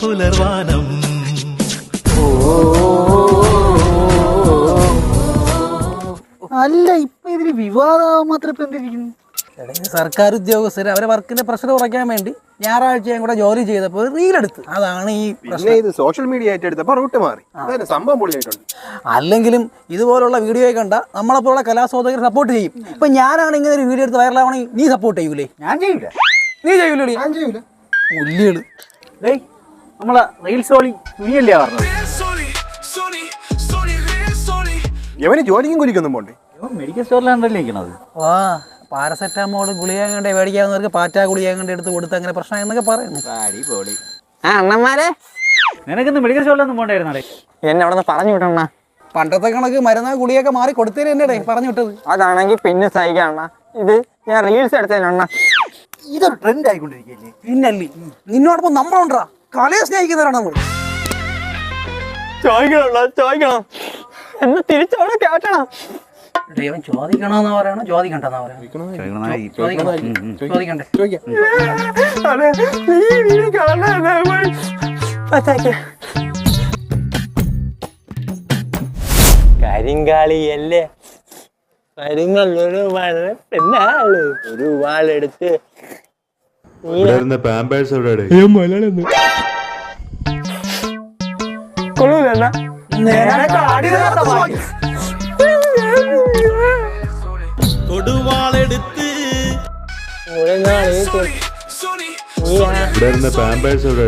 പുലർവാനം. അല്ല ഇപ്പൊ ഇതിന് വിവാദം മാത്രം ഇപ്പൊ എന്തിരിക്കുന്നു? സർക്കാർ ഉദ്യോഗസ്ഥർ അവരെ വർക്കിന്റെ പ്രഷർ കുറയ്ക്കാൻ വേണ്ടി ഞായറാഴ്ചയും കൂടെ ജോലി ചെയ്തപ്പോൾ റീലെടുത്ത് അതാണ് ഈ പ്രശ്നം. ഇത് സോഷ്യൽ മീഡിയ ആയിട്ട് റൂട്ട് മാറി. സംഭവം പൊളിയായിട്ടുണ്ട്. അല്ലെങ്കിലും ഇതുപോലുള്ള വീഡിയോ കണ്ട നമ്മളെപ്പോലുള്ള കലാസ്വാദകർ സപ്പോർട്ട് ചെയ്യും. ഇപ്പൊ ഞാനാണ് ഇങ്ങനെ ഒരു വീഡിയോ എടുത്ത് വൈറലാവണമെങ്കിൽ നീ സപ്പോർട്ട് ചെയ്യൂലേ? ഞാൻ ചെയ്യൂല. നീ ചെയ്യൂലേ ഞാൻ ചെയ്യൂല. ഉല്ലികൾ. ഡേയ് നമ്മളെ റീൽസ് ഓളി നീയല്ലേ പറഞ്ഞത്? എവന് ജോലിക്കും കുലിക്കൊന്നും പോണ്ടേ? മെഡിക്കൽ സ്റ്റോറിലാണല്ലേ ഇരിക്കണത്. ആ പാരസെറ്റാമോൾ ഗുളിക കണ്ടേ മേടിക്കാവുന്നവർക്ക് പാറ്റ ഗുളിക കണ്ട് എടുത്ത് കൊടുത്ത് അങ്ങനെ പ്രശ്നം എന്നൊക്കെ പറയുന്നു. അടിപൊളി. ആ അണ്ണന്മാരെ? നിനക്കിന്ന് മെഡിക്കൽ സ്റ്റോറിലൊന്നും പോണ്ടായിരുന്നേ എന്നെ അവിടെ നിന്ന് പറഞ്ഞു വിടണ പണ്ടത്തെ കണക്ക് മരുന്ന് ഗുളിയൊക്കെ മാറി കൊടുത്തേ എന്നെ പറഞ്ഞു വിട്ടത്. അതാണെങ്കിൽ പിന്നെ സഹിക്കണ ഇത് ഞാൻ റീൽസ് എടുത്തേനണ്ണ ഇതൊരു ട്രെൻഡ് ആയിക്കൊണ്ടിരിക്കുകയല്ലേ? പിന്നല്ലേ? നിന്നോടൊപ്പം നമ്മളുണ്ടാ കലയെ സ്നേഹിക്കുന്നവരാണ് നമ്മൾ? ചോദിക്കണോ ചോദിക്കണം. എന്ന് തിരിച്ചവിടെ കേട്ടണം. ദൈവം ചോദിക്കണമെന്ന് പറയണോ? ചോദിക്കണ്ടെന്നാ പറയണോ? ചോദിക്കണം ചോദിക്കണ്ടേ. അതെ നീ വീട് കാണാൻ കരിങ്കാളിയല്ലേ? കരിങ്ങല്ലൊരു വാഴ പെണ്ണാൾ ഒരു വാളെടുത്ത് ഇവിടെ ഇരുന്ന പാമ്പേഴ്സ് എവിടെ കൊടുവാളെടുത്ത്. ഇവിടെ ഇരുന്ന പാമ്പേഴ്സ് എവിടെ